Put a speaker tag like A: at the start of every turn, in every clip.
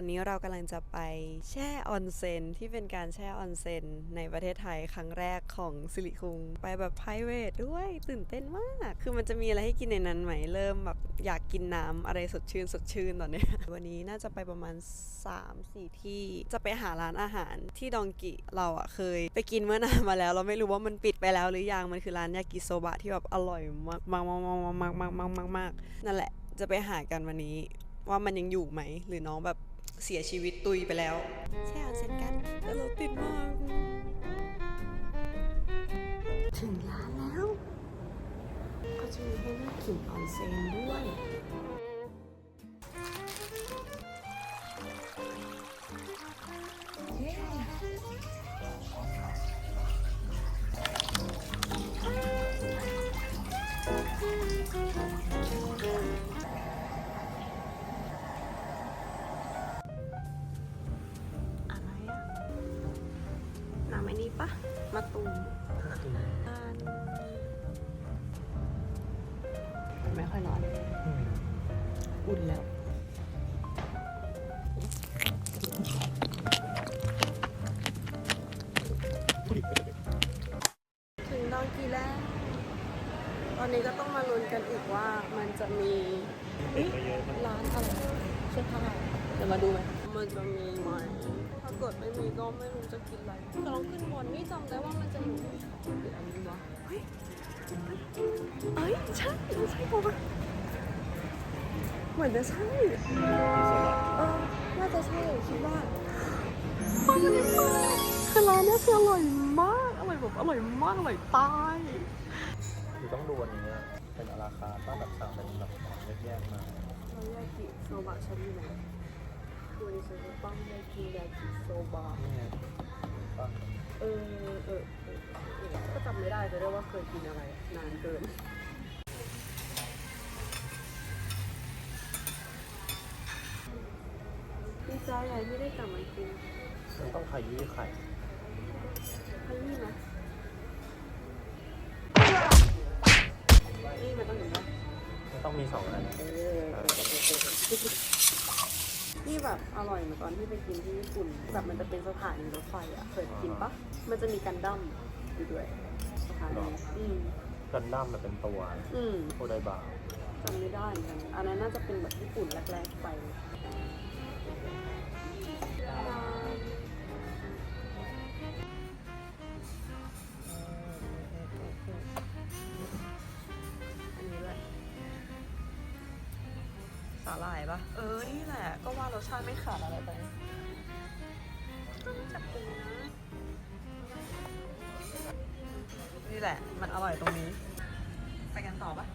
A: อนนี้เรากำลังจะไปแช่ออนเซนที่เป็นการแช่ออนเซนในประเทศไทยครั้งแรกของสิริคุง ไปแบบไพรเวทด้วยตื่นเต้นมาก คือมันจะมีอะไรให้กินในนั้นไหมเริ่มแบบอยากกินน้ำอะไรสดชื่นสดชื่นตอนนี้ วันนี้น่าจะไปประมาณ 3-4 ที่จะไปหาร้านอาหารที่ดองกิเราอะเคย ไปกินเมื่อนานมาแล้ว เราไม่รู้ว่ามันปิดไปแล้วหรือยังมันคือร้านยากิโซบะที่แบบอร่อยมากมากมากมากมากมากมากนั่นแหละจะไปหากันวันนี้ว่ามันยังอยู่ไหม หรือน้องแบบ เสียชีวิตตุยไปแล้วแช่ออนเซ็นกันแล้วเราติดมาก ถึงร้านแล้ว ก็จะมีให้นั่งกินออนเซ็นด้วย อ้นี่ปะมาตุมอ่านไม่ค่อยร้อน อุ่นแล้ว ถึงดองกีแล้ว ตอนนี้ก็ต้องมาลุ้นกันอีกว่ามันจะมีเอ๊ะร้านอะไรเสื้อผ้าเดี๋ยวมาดูไหม มันจะมีไหมถ้าเกิดไม่มีก็ไม่รู้จะกินอะไรแต่ลองขึ้นบนนี่จำได้ว่ามันจะอยู่หรืออันนี้วะเฮ้ยเอ้ยใช่ใช่ปะเหมือนจะใช่เออน่าจะใช่คิดว่าอร่อยมากคือร้านนี้คืออร่อยมากอร่อยแบบอร่อยมากอร่อยตาย
B: คือต้องดูวันนี้เป็นราคาต้งแบบสั่งเป็นแบบแยกๆมา
A: เราแยากิโซบะฉันอยู่ไหน คือวันนี้ฉันจะต้องยากิยากิโซบะ
B: นี่ไงป่ะ
A: เออเออเออเออก็จำไม่ได้จะได้ว่าเคยกินอะไร นานเกินดีใจใหญ่ที่ได้กลับมากิน
B: มันต้องขยี้ไข่
A: ขยี้ไหมนี่มันต้องอย่างนี้
B: มันต้องมีสองอัน
A: เออนี่แบบอร่อยเหมือนตอนที่ไปกินที่ญี่ปุ่น แบบมันจะเป็นสถานีรถไฟอะเคยกินปะมันจะมีกันดั้มอยู่ด้วยสถานีอืม
B: กันดั้มมันเป็นตัว
A: อืม
B: โอไดบา
A: จำไม่ได้เหมือนกันอันนั้นน่าจะเป็นแบบญี่ปุ่นแรกๆไป สาหร่ายปะเออ นี่แหละ ก็ว่ารสชาติไม่ขาดอะไรไปจับปูนนะนี่แหละ มันอร่อยตรงนี้ ไปกันต่อปะ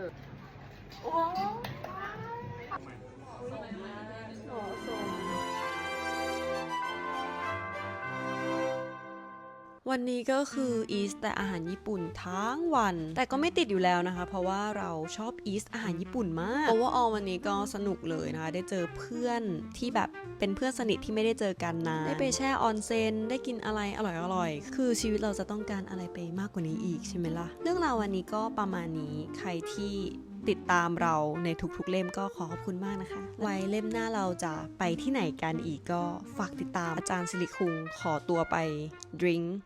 A: 二。哇、 วันนี้ก็คืออีสแต่อาหารญี่ปุ่นทั้งวัน แต่ก็ไม่ติดอยู่แล้วนะคะ เพราะว่าเราชอบอีสอาหารญี่ปุ่นมากเพราะว่าออวันนี้ก็สนุกเลยนะคะ ได้เจอเพื่อนที่แบบเป็นเพื่อนสนิทที่ไม่ได้เจอกันนานได้ไปแช่ออนเซนได้กินอะไรอร่อยๆคือชีวิตเราจะต้องการอะไรไปมากกว่านี้อีกใช่ไหมล่ะเรื่องราววันนี้ก็ประมาณนี้ใครที่ติดตามเราในทุกๆเล่มก็ขอขอบคุณมากนะคะ ไว้เล่มหน้าเราจะไปที่ไหนกันอีกก็ฝากติดตามอาจารย์สิริคุงขอตัวไปดริงก์